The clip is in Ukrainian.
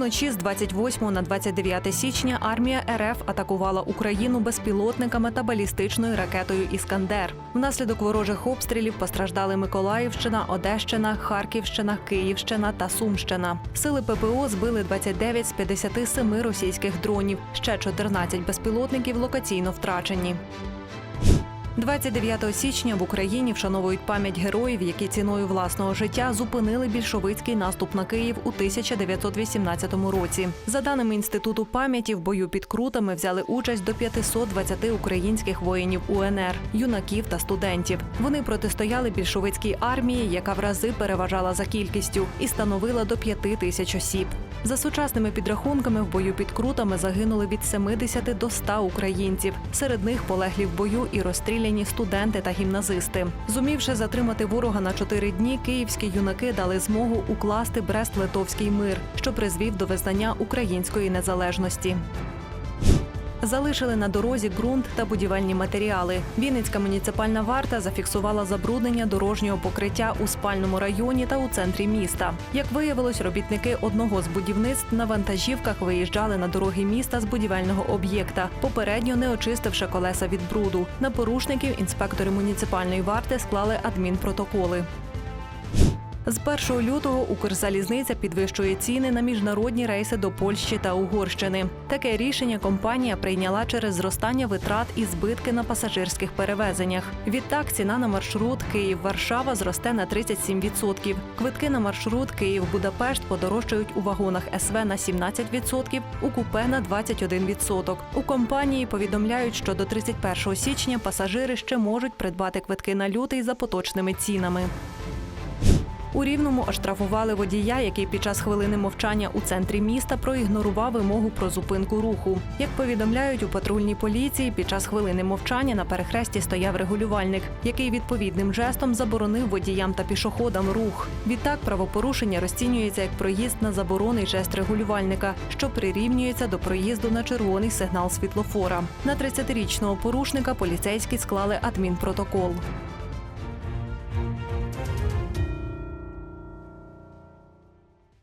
Уночі з 28 на 29 січня армія РФ атакувала Україну безпілотниками та балістичною ракетою Іскандер. Внаслідок ворожих обстрілів постраждали Миколаївщина, Одещина, Харківщина, Київщина та Сумщина. Сили ППО збили 29 з 57 російських дронів. Ще 14 безпілотників локаційно втрачені. 29 січня в Україні вшановують пам'ять героїв, які ціною власного життя зупинили більшовицький наступ на Київ у 1918 році. За даними інституту пам'яті, в бою під крутами взяли участь до 520 українських воїнів УНР, юнаків та студентів. Вони протистояли більшовицькій армії, яка в рази переважала за кількістю і становила до 5 тисяч осіб. За сучасними підрахунками, в бою під крутами загинули від 70 до 100 українців. Серед них полеглі в бою і розстріляні студенти та гімназисти. Зумівши затримати ворога на чотири дні, київські юнаки дали змогу укласти Брест-Литовський мир, що призвів до визнання української незалежності. Залишили на дорозі ґрунт та будівельні матеріали. Вінницька муніципальна варта зафіксувала забруднення дорожнього покриття у спальному районі та у центрі міста. Як виявилось, робітники одного з будівництв на вантажівках виїжджали на дороги міста з будівельного об'єкта, попередньо не очистивши колеса від бруду. На порушників інспектори муніципальної варти склали адмінпротоколи. З 1 лютого Укрзалізниця підвищує ціни на міжнародні рейси до Польщі та Угорщини. Таке рішення компанія прийняла через зростання витрат і збитки на пасажирських перевезеннях. Відтак ціна на маршрут Київ-Варшава зросте на 37%. Квитки на маршрут Київ-Будапешт подорожчають у вагонах СВ на 17%, у купе на 21%. У компанії повідомляють, що до 31 січня пасажири ще можуть придбати квитки на лютий за поточними цінами. У Рівному оштрафували водія, який під час хвилини мовчання у центрі міста проігнорував вимогу про зупинку руху. Як повідомляють у патрульній поліції, під час хвилини мовчання на перехресті стояв регулювальник, який відповідним жестом заборонив водіям та пішоходам рух. Відтак правопорушення розцінюється як проїзд на заборонний жест регулювальника, що прирівнюється до проїзду на червоний сигнал світлофора. На 30-річного порушника поліцейські склали адмінпротокол.